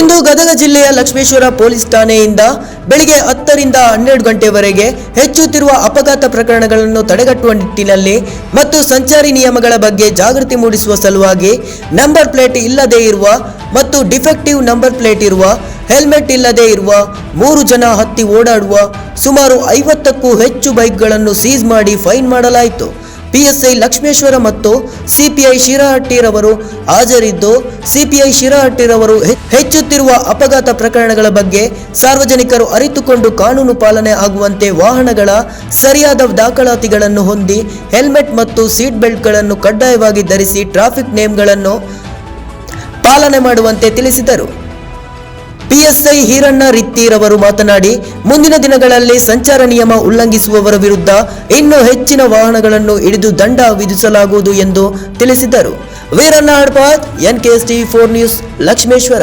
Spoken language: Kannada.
ಇಂದು ಗದಗ ಜಿಲ್ಲೆಯ ಲಕ್ಷ್ಮೇಶ್ವರ ಪೊಲೀಸ್ ಠಾಣೆಯಿಂದ ಬೆಳಿಗ್ಗೆ ಹತ್ತರಿಂದ ಹನ್ನೆರಡು ಗಂಟೆವರೆಗೆ ಹೆಚ್ಚುತ್ತಿರುವ ಅಪಘಾತ ಪ್ರಕರಣಗಳನ್ನು ತಡೆಗಟ್ಟುವ ನಿಟ್ಟಿನಲ್ಲಿ ಮತ್ತು ಸಂಚಾರಿ ನಿಯಮಗಳ ಬಗ್ಗೆ ಜಾಗೃತಿ ಮೂಡಿಸುವ ಸಲುವಾಗಿ ನಂಬರ್ ಪ್ಲೇಟ್ ಇಲ್ಲದೇ ಇರುವ ಮತ್ತು ಡಿಫೆಕ್ಟಿವ್ ನಂಬರ್ ಪ್ಲೇಟ್ ಇರುವ, ಹೆಲ್ಮೆಟ್ ಇಲ್ಲದೆ ಇರುವ, ಮೂರು ಜನ ಹತ್ತಿ ಓಡಾಡುವ, ಸುಮಾರು ಐವತ್ತಕ್ಕೂ ಹೆಚ್ಚು ಬೈಕ್ಗಳನ್ನು ಸೀಸ್ ಮಾಡಿ ಫೈನ್ ಮಾಡಲಾಯಿತು. ಪಿಎಸ್ಐ ಲಕ್ಷ್ಮೇಶ್ವರ ಮತ್ತು ಸಿಪಿಐ ಶಿರಹಟ್ಟಿರವರು ಹಾಜರಿದ್ದು, ಸಿಪಿಐ ಶಿರಹಟ್ಟಿರವರು ಹೆಚ್ಚುತ್ತಿರುವ ಅಪಘಾತ ಪ್ರಕರಣಗಳ ಬಗ್ಗೆ ಸಾರ್ವಜನಿಕರು ಅರಿತುಕೊಂಡು ಕಾನೂನು ಪಾಲನೆ ಆಗುವಂತೆ ವಾಹನಗಳ ಸರಿಯಾದ ದಾಖಲಾತಿಗಳನ್ನು ಹೊಂದಿ, ಹೆಲ್ಮೆಟ್ ಮತ್ತು ಸೀಟ್ ಬೆಲ್ಟ್ಗಳನ್ನು ಕಡ್ಡಾಯವಾಗಿ ಧರಿಸಿ ಟ್ರಾಫಿಕ್ ನೇಮ್ಗಳನ್ನು ಪಾಲನೆ ಮಾಡುವಂತೆ ತಿಳಿಸಿದರು. ಪಿಎಸ್ಐ ಹೀರಣ್ಣ ರಿತ್ತಿರವರು ಮಾತನಾಡಿ, ಮುಂದಿನ ದಿನಗಳಲ್ಲಿ ಸಂಚಾರ ನಿಯಮ ಉಲ್ಲಂಘಿಸುವವರ ವಿರುದ್ಧ ಇನ್ನೂ ಹೆಚ್ಚಿನ ವಾಹನಗಳನ್ನು ಹಿಡಿದು ದಂಡ ವಿಧಿಸಲಾಗುವುದು ಎಂದು ತಿಳಿಸಿದರು. Veeranna Hadpath NKST four news, Lakshmeshwar.